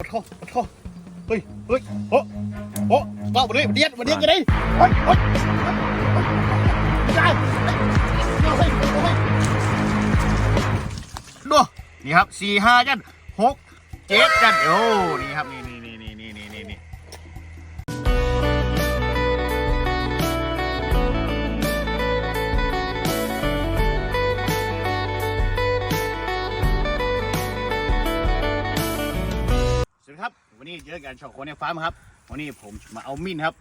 ปะโทปะโทเฮ้ยเฮ้ยโอ้โอ้ต่อมาเลยมาเดียดมาเดียดกันดิเฮ้ยเฮ้ยได้ดูนี่ครับสี่ห้ากันหกเจ็ดกันโอ้นี่ครับนี่ นี้เจอกันช่องคนในฟาร์มครับวันนี้ผมมาเอามิ้นครับ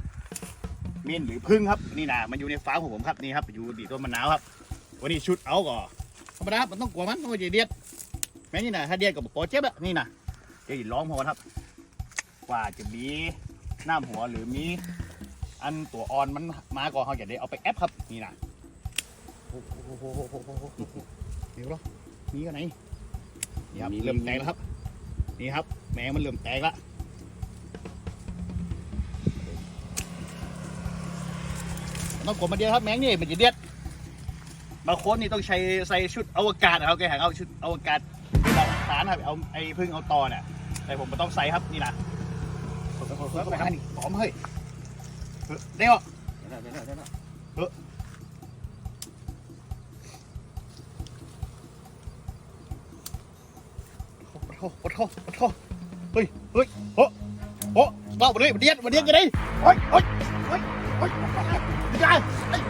มิ้นหรือพึ่งครับนี่นะมันอยู่ในฟาร์มของผมครับนี่ครับอยู่ดีต้นมะนาวครับ วันนี้ชุดเอาก่อนธรรมดาครับมันต้องกลัวมันต้องไปเดียดแม่นี่นะถ้าเดียดกับปอเจ็บอะนี่นะเดี๋ยวร้องพอครับกว่าจะมีหน้าหัวหรือมีอันตัวอ่อนมันมาก่อนเขาจะได้เอาไปแอปครับนี่นะโอ้โหเดี๋ยวหรอมีกันไหนนี่ครับเริ่มแตกแล้วครับ นี่ครับ แมงมันเริ่มแตกละ ต้องกดมาเดียวครับแมงนี่มันจะเดียดบางคนนี่ต้องใช้ใส่ชุดอวกาศนะครับแกหาเอาชุดอวกาศที่เราฐานครับเอาไอ้พึ่งเอาตอเนี่ยแต่ผมไม่ต้องใส่ครับนี่นะไปหนี่หอมเฮ้ยเฮ้ยเดี๋ยวโอ้โหโอ้โหโอ้โหเฮ้ยเฮ้ยโอ้โอ้ต่อมาเลยมาเดียดมาเดียดกันเฮ้ยเฮ้ยเฮ้ยเฮ้ย ไม่ได้เฮ้ย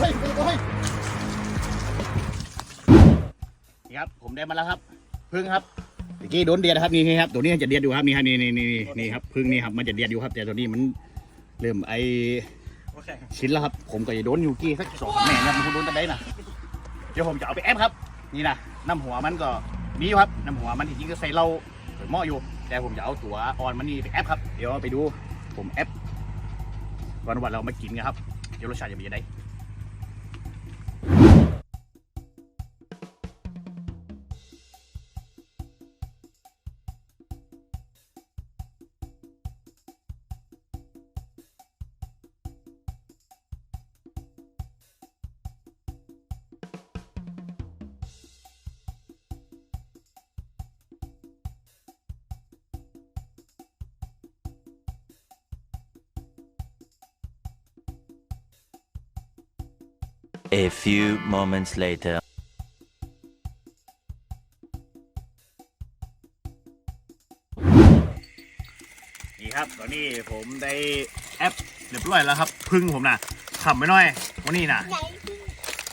เฮ้ยเฮ้ยนี่ครับ ผมได้มาแล้วครับ พึ่งครับเมื่อกี้โดนเดียดครับนี่ครับ ตัวนี้จะเดียดอยู่ครับนี่ครับนี่นี่นี่นี่ครับ พึ่งนี่ครับ มันจะเดียดอยู่ครับ แต่ตัวนี้มันเริ่มไอชิ้นแล้วครับ ผมก็จะโดนอยู่กี้สักสองแม่นะมันคงโดนตะได้นะเดี๋ยวผมจะเอาไปแอปครับ นี่นะน้ำหัวมันก็มีอยู่ครับ น้ำหัวมันจริงๆก็ใส่เหล้าหม้ออยู่ แต่ผมจะเอาตัวอ่อนมันนี่ไปแอปครับ เดี๋ยวไปดู ผมแอป วันวันเรามากินกันครับ เดี๋ยวรสชาติจะเป็นยังไง A few moments later. นี่ครับตอนนี้ผมได้แอปเรียบร้อยแล้วครับ พึ่งผมนะขำไปหน่อยวันนี้นะ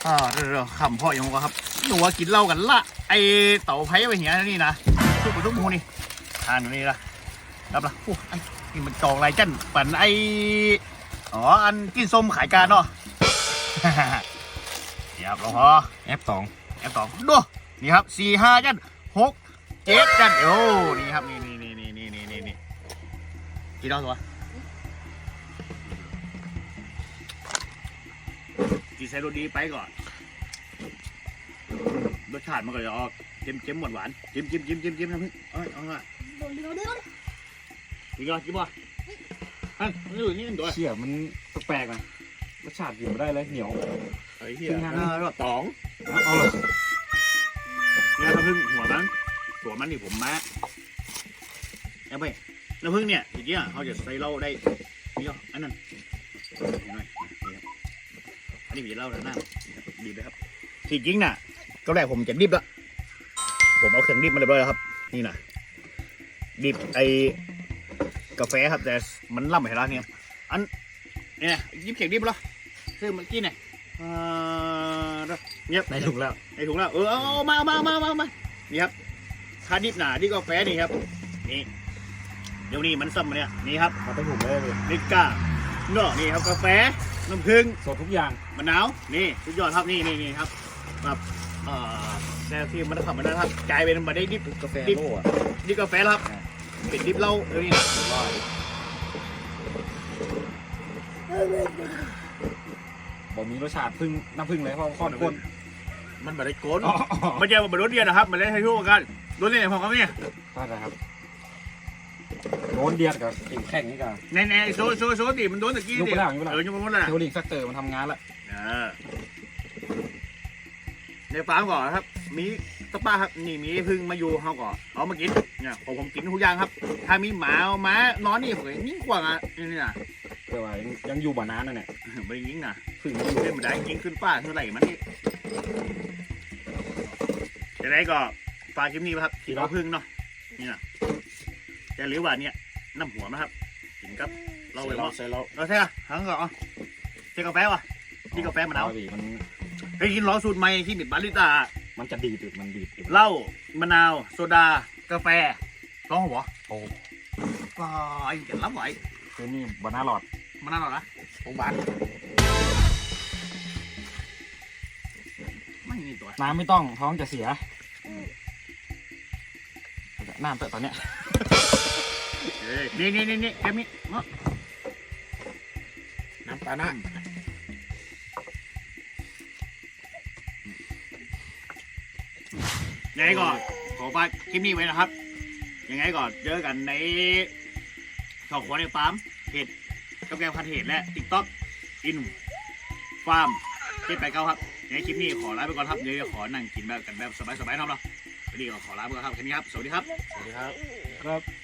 อ่าเดี๋ยวๆขำพ่อยังก็ครับหนูว่ากินเหล้ากันละไอเต่าไผ่ไปเหี้ยนี่นะทุกคนทุกหมูนี่ทานอยู่นี่ละรับละโอ้อันนี่มันจองอะไรจันปั่นไออ๋ออันกินส้มขายการเนาะ นี่ครับหลวงพ่อแอปสองแอปสองดูนี่ครับสี่ห้าจันหกเจ็ดจันโอ้นี่ครับนี่นี่นี่นี่นี่นี่นี่กี่ดอกตัวจีใส่รสดีไปก่อนรสชาติมันก็จะออกเค็มเค็มหวานหวานๆจิ้มจิ้มจิ้มจิ้มจิ้มน้ำพริกเอ้ยเอาละกินก่อนกินบ่อันนี่อยู่นี่ตัวเชี่ยมันแปลกๆนะรสชาติกินไม่ได้เลยเหนียว ไอ้เหี้ยกินงานเออรสสองเอาเอาเลยเนี่ยน้ำผึ้งหัวมันหัวมันนี่ผมมาแล้วไปน้ำผึ้งเนี่ยจริงๆอะเขาจะใส่เหล้าได้นี่ก็อันนั้นเห็นไหมนี่ครับอันนี้มีเหล้าแล้วนะดีบเลยครับจริงๆน่ะก็แรกผมจะดิบละผมเอาเครื่องดิบมาเรียบร้อยแล้วครับ นี่นะดิบไอกาแฟครับแต่มันล่ำไปแล้วเนี่ยอันเนี่ยยิบเข่งดิบแล้วซื้อเมื่อกี้เนี่ยเอ่อเนี่ยในถุงแล้วไอถุงแล้วเออเอาเอามาเอามาเอามาเอามาเอามานี่ครับคาดิบหนาดิกาแฟนี่ครับนี่เดี๋ยวนี้มันซ้ำมาเนี่ยนี่ครับมาเป็นถุงเลยเลยนิก้าเนาะนี่ครับกาแฟน้ำผึ้งสดทุกอย่างมะนาวนี่สุดยอดครับนี่นี่นี่ครับแบบเอ่อแต่ที่มันทำมันนะครับกลายเป็นมาได้ดิบกาแฟดิบโล่อะดิบกาแฟแล้วครับเป็นดิบเหล้าเดี๋ยวนี้นะร้อย บอกมีรสชาติพึ่งน้ำพึ่งเลยเพราะข้อนข้นมันมาได้โกนอ๋อไม่ใช่ว่ามันรถเดียวนะครับ มันเล่นให้ทั่วกันรถเล่นพอครับเนี่ยใช่ครับโดนเดียดกับเก่งแข่งนี่กันในในโซโซโซดิมันโดนตะกี้ยกดิไปแล้วยกไปแล้วเออยกไปหมดแล้วนะเทวลิกซักเตอร์มันทำงานแล้วเออในฟาร์มก่อนครับ มีสปาครับ นี่มีพึ่งมาอยู่เขาก็เอามากินเนี่ยผมผมกินทุกอย่างครับ ถ้ามีหมาเอาหมานอนนี่ผมก็ยิ่งกว่าอะนี่นะ แต่ว่ายังยังอยู่บ่านานนั่นแหละไม่ได้ยิงนะพึ่งเล่นมาได้ยิงขึ้นป้าเท่าไหร่มันนี่จะได้ก็ปลาคลิปนี้ครับกินเอาพึ่งเนาะนี่นะจะหรือว่าเนี่ยน้ำหัวนะครับกินกับเราเราไปเราว่าใส่เราเราใช่อะหังก่อนอะเจ๊กาแฟวะนี่กาแฟมะนาวพี่มันเฮ้ยกินล้อสูตรใหม่ที่บิดบาริต้ามันจะดีดมันดีดเหล้ามะนาว โซดา กาแฟร้องหัวโอ้ก็ไอ้เก็บรับไหวคือนี่บ่น่าหลอด มะนาวหรอนะองบานไม่มีตัวน้ำไม่ต้องท้องจะเสียน้ำเตอะตอนเนี้ยเอ้ยนี่นี่นี่นี่แกมีเนาะน้ำปลาหน้ายังไงก่อนขอฝากคลิปนี้ไว้นะครับ ยังไงก่อนเจอกันในช่องขวในฟาร์มเพจ กับแกพันเหตุและติ๊กต็อกอินฟาร์มเจ็ดแปดเก้าครับยังไงคลิปนี้ขอลาไปก่อนครับเดี๋ยวจะขอนั่งกินแบบกันแบบสบายๆเนาะเนาะวันนี้ก็ขอลาไปก่อนครับแค่นี้ครับ สวัสดีครับ สวัสดีครับ ครับ